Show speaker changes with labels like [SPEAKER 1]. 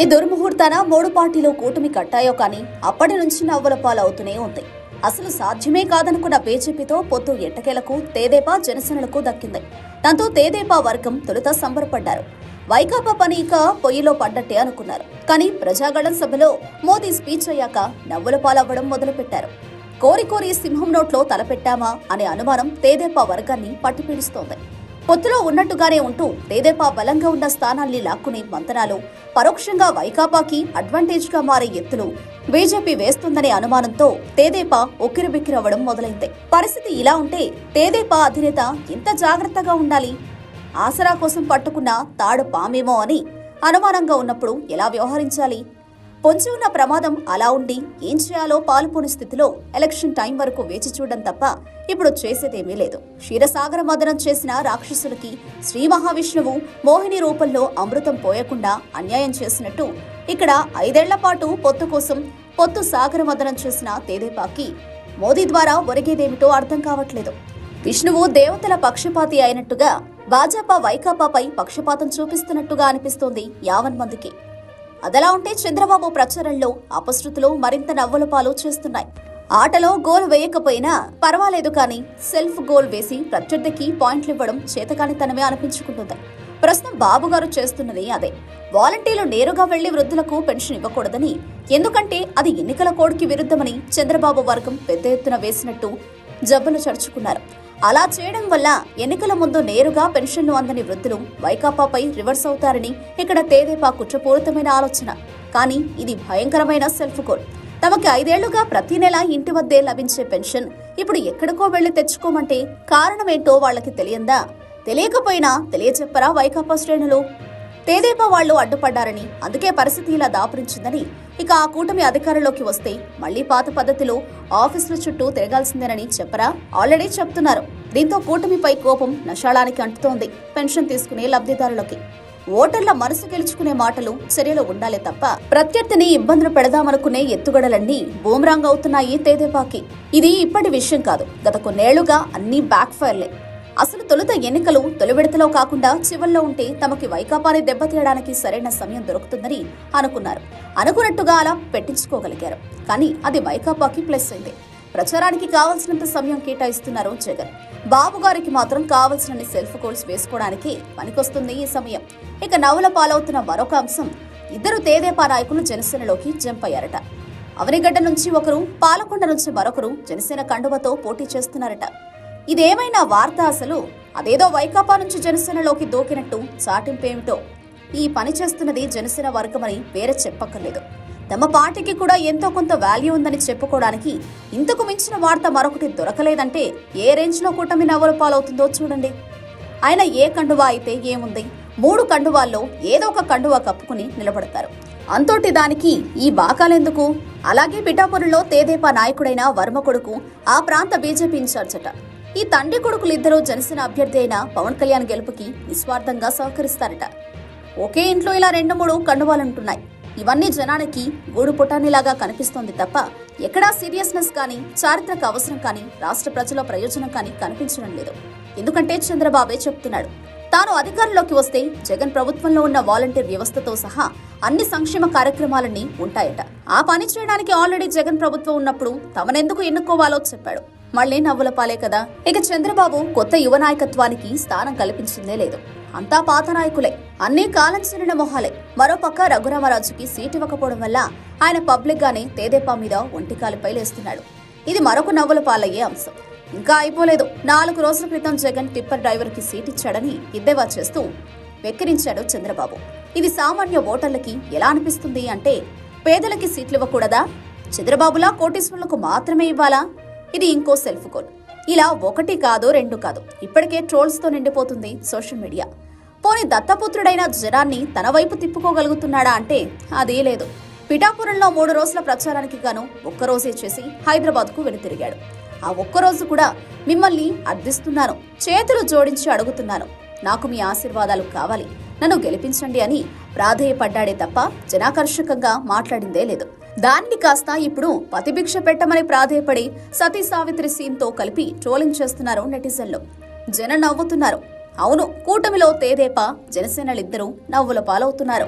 [SPEAKER 1] ఏ దుర్ముహూర్తాన మూడు పార్టీలో కూటమి కట్టాయో కానీ అప్పటి నుంచి నవ్వుల పాలవుతూనే ఉంది. అసలు సాధ్యమే కాదనుకున్న బీజేపీతో పొత్తు ఎట్టకేలకు తేదేపా జనసేనలకు దక్కింది. దాంతో తేదేపా వర్గం తొలుత సంబరపడ్డారు. వైకాపా పని ఇక పొయ్యిలో పడ్డట్టే అనుకున్నారు. కానీ ప్రజాగళం సభలో మోదీ స్పీచ్ అయ్యాక నవ్వుల పాలవ్వడం మొదలుపెట్టారు. కోరి కోరి సింహం నోట్లో తలపెట్టామా అనే అనుమానం తేదేపా వర్గాన్ని పట్టిపీడుస్తోంది. పొత్తులో ఉన్నట్టుగానే ఉంటూ తేదేపా బలంగా ఉన్న స్థానాల్ని లాక్కునే మంతనాలు. పరోక్షంగా వైకాపాకి అడ్వాంటేజ్గా మారే ఎత్తులు బీజేపీ వేస్తుందనే అనుమానంతో తేదేపా ఉక్కిరిబిక్కిరవ్వడం మొదలైంది. పరిస్థితి ఇలా ఉంటే తేదేపా అధినేత ఎంత జాగ్రత్తగా ఉండాలి? ఆసరా కోసం పట్టుకున్న తాడు పామేమో అని అనుమానంగా ఉన్నప్పుడు ఎలా వ్యవహరించాలి? పొంచి ఉన్న ప్రమాదం అలా ఉండి ఏం చేయాలో పాలుపోని స్థితిలో ఎలక్షన్ టైం వరకు వేచి చూడడం తప్ప ఇప్పుడు చేసేదేమీ లేదు. క్షీరసాగర మదనం చేసిన రాక్షసులకి శ్రీ మహావిష్ణువు మోహిని రూపంలో అమృతం పోయకుండా అన్యాయం చేసినట్టు ఇక్కడ ఐదేళ్ళ పాటు పొత్తు కోసం పొత్తు సాగర మదనం చేసిన తేదేపాకి మోదీ ద్వారా ఒరిగేదేమిటో అర్థం కావట్లేదు. విష్ణువు దేవతల పక్షపాతి అయినట్టుగా భాజపా వైకాపాపై పక్షపాతం చూపిస్తున్నట్టుగా అనిపిస్తోంది యావన్ మందికి. అదలా ఉంటే చంద్రబాబు ప్రచారంలో అపశృతులు మరింత నవ్వుల పాలు చేస్తున్నాయి. ఆటలో గోల్ వేయకపోయినా పర్వాలేదు కానీ సెల్ఫ్ గోల్ వేసి ప్రత్యర్థికి పాయింట్లు ఇవ్వడం చేతకానితనమే అనిపించుకుంటుంది. ప్రస్తుతం బాబు గారు చేస్తున్నది అదే. వాలంటీర్లు నేరుగా వెళ్ళి వృద్ధులకు పెన్షన్ ఇవ్వకూడదని ఎందుకంటే అది ఎన్నికల కోడ్కి విరుద్ధమని చంద్రబాబు వర్గం పెద్ద ఎత్తున వేసినట్టు జబ్బులు చర్చుకున్నారు. అలా చేయడం వల్ల ఎన్నికల ముందు నేరుగా పెన్షన్ను అందని వృద్ధులు వైకాపాపై రివర్స్ అవుతారని ఇక్కడ తేదేపా కుట్రపూరితమైన ఆలోచన. కానీ ఇది భయంకరమైన సెల్ఫ్ కోల్ తమకి ఐదేళ్ళుగా ప్రతి నెల ఇంటి వద్దే లభించే పెన్షన్ ఇప్పుడు ఎక్కడికో వెళ్ళి తెచ్చుకోమంటే కారణమేంటో వాళ్ళకి తెలియందా? తెలియకపోయినా తెలియచెప్పరా వైకాపా శ్రేణులు? తేదేపా వాళ్ళు అడ్డుపడ్డారని అందుకే పరిస్థితి ఇలా దాపురించిందని. ఇక ఆ కూటమి అధికారంలోకి వస్తే మళ్ళీ పాత పద్ధతిలో ఆఫీసుల చుట్టూ తిరగాల్సిందేనని చెప్పరా? ఆల్రెడీ చెప్తున్నారు. దీంతో కూటమిపై కోపం నషాళానికి అంటుతోంది పెన్షన్ తీసుకునే లబ్ధిదారులకి. ఓటర్ల మనసు గెలుచుకునే మాటలు చర్యలు ఉండాలి తప్ప ప్రత్యర్థిని ఇబ్బందులు పెడదామనుకునే ఎత్తుగడలన్నీ బూమరాంగ్ అవుతున్నాయి తేదేపాకి. ఇది ఇప్పటి విషయం కాదు. గత కొన్నేళ్ళుగా అన్ని బ్యాక్ ఫైర్లే అసలు తొలుత ఎన్నికలు తొలి విడతలో కాకుండా చివరిలో ఉంటే తమకి వైకాపాని దెబ్బతీయడానికి సరైన సమయం దొరుకుతుందని అనుకున్నారు. అనుకున్నట్టుగా అలా పెట్టించుకోగలిగారు. కానీ అది వైకాపాకి ప్లస్ అయింది. ప్రచారానికి కావాల్సినంత సమయం కేటాయిస్తున్నారు జగన్. బాబు గారికి మాత్రం కావాల్సిన సెల్ఫ్ కోల్స్ వేసుకోవడానికి పనికొస్తుంది ఈ సమయం. ఇక నవల పాలవుతున్న మరొక అంశం ఇద్దరు తేదేపా నాయకులు జనసేనలోకి జంప్ అయ్యారట. అవనిగడ్డ నుంచి ఒకరు పాలకొండ నుంచి మరొకరు జనసేన కండువతో పోటీ చేస్తున్నారట. ఇదేమైనా వార్త అసలు? అదేదో వైకాపా నుంచి జనసేనలోకి దూకినట్టు చాటింపేమిటో ఈ పని చేస్తున్నది జనసేన వర్గమని వేరే చెప్పక్కర్లేదు. తమ పార్టీకి కూడా ఎంతో కొంత వాల్యూ ఉందని చెప్పుకోవడానికి ఇంతకు మించిన వార్త మరొకటి దొరకలేదంటే ఏ రేంజ్లో కూటమి నవ్వుల పాలవుతుందో చూడండి. ఆయన ఏ కండువా అయితే ఏముంది? మూడు కండువాల్లో ఏదో ఒక కండువా కప్పుకుని నిలబడతారు. అంతోటి దానికి ఈ బాకాలెందుకు? అలాగే పిఠాపురంలో తేదేపా నాయకుడైన వర్మ కొడుకు ఆ ప్రాంత బీజేపీ ఇన్ఛార్జ్ అట ఈ తండ్రి కొడుకులు ఇద్దరూ జనసేన అభ్యర్థి అయిన పవన్ కళ్యాణ్ గెలుపుకి నిస్వార్థంగా సహకరిస్తారట. ఒకే ఇంట్లో ఇలా రెండు మూడు కండువాలుంటున్నాయి. ఇవన్నీ జనానికి గూడు పుటానిలాగా కనిపిస్తోంది తప్ప ఎక్కడా సీరియస్నెస్ కానీ చారిత్రక అవసరం కానీ రాష్ట్ర ప్రజల ప్రయోజనం కానీ కనిపించడం లేదు. ఎందుకంటే చంద్రబాబే చెప్తున్నాడు. తాను అధికారంలోకి వస్తే జగన్ ప్రభుత్వంలో ఉన్న వాలంటీర్ వ్యవస్థతో సహా అన్ని సంక్షేమ కార్యక్రమాలన్నీ ఉంటాయట. ఆ పని చేయడానికి ఆల్రెడీ జగన్ ప్రభుత్వం ఉన్నప్పుడు తమనెందుకు ఎన్నుకోవాలో చెప్పాడు. మళ్ళీ నవ్వుల పాలే కదా. ఇక చంద్రబాబు కొత్త యువ నాయకత్వానికి స్థానం కల్పించిందే లేదు. అంతా పాత నాయకులే. అన్నీ కాలం చెందిన మొహాలే. మరోపక్క రఘురామరాజుకి సీట్ ఇవ్వకపోవడం వల్ల ఆయన పబ్లిక్ గానే తేదేపా మీద ఒంటికాలిపై లేస్తున్నాడు. ఇది మరొక నవ్వుల పాలయ్యే అంశం. ఇంకా అయిపోలేదు. నాలుగు రోజుల క్రితం జగన్ టిప్పర్ డ్రైవర్కి సీట్ ఇచ్చాడని ఎద్దేవా చేస్తూ వెక్కిరించాడు చంద్రబాబు. ఇది సామాన్య ఓటర్లకి ఎలా అనిపిస్తుంది అంటే పేదలకి సీట్లు ఇవ్వకూడదా? చంద్రబాబులా కోటీశ్వరులకు మాత్రమే ఇవ్వాలా? ఇది ఇంకో సెల్ఫ్ గోల్. ఇలా ఒకటి కాదు రెండు కాదు. ఇప్పటికే ట్రోల్స్తో నిండిపోతుంది సోషల్ మీడియా. పోని దత్తపుత్రుడైన జనాన్ని తన వైపు తిప్పుకోగలుగుతున్నాడా అంటే అదే లేదు. పిఠాపురంలో మూడు రోజుల ప్రచారానికి గాను ఒక్కరోజే చేసి హైదరాబాద్కు వెనుతిరిగాడు. ఆ ఒక్కరోజు కూడా మిమ్మల్ని అర్థిస్తున్నాను చేతులు జోడించి అడుగుతున్నాను. నాకు మీ ఆశీర్వాదాలు కావాలి. నన్ను గెలిపించండి అని ప్రాధేయపడ్డాడే తప్ప జనాకర్షకంగా మాట్లాడిందే లేదు. దాన్ని కాస్త ఇప్పుడు పతిభిక్ష పెట్టమని ప్రాధేయపడి సతీ సావిత్రి సీన్తో కలిపి ట్రోలింగ్ చేస్తున్నారు నెటిజన్లు. జనం నవ్వుతున్నారు. అవును కూటమిలో తేదేపా జనసేనలిద్దరూ నవ్వుల పాలవుతున్నారు.